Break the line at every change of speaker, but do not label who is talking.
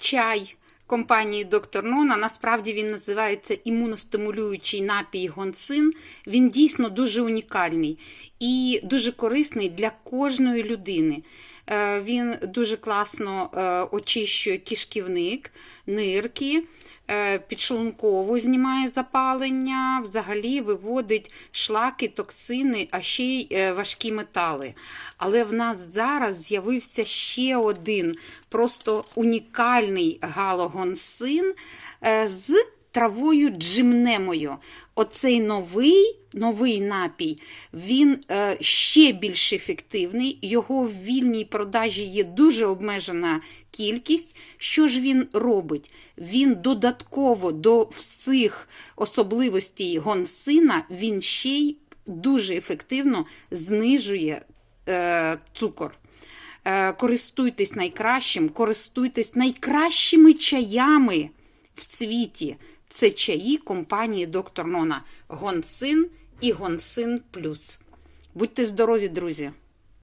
чай компанії Доктор Нона. Насправді він називається імуностимулюючий напій гонсин. Він дійсно дуже унікальний і дуже корисний для кожної людини. Е, Він дуже класно е, очищує кишківник, нирки, е, підшлунково знімає запалення, взагалі виводить шлаки, токсини, а ще й важкі метали. Але в нас зараз з'явився ще один просто унікальний галогонсин е, з травою джимнемою. Оцей новий новий напій, він е, ще більш ефективний. Його в вільній продажі є дуже обмежена кількість. Що ж він робить? Він додатково до всіх особливостей гонсина, він ще й дуже ефективно знижує е, цукор. Е, користуйтесь найкращим, користуйтесь найкращими чаями в світі. Це чаї компанії Доктор Нона Гонсин і Гонсин Плюс. Будьте здорові, друзі!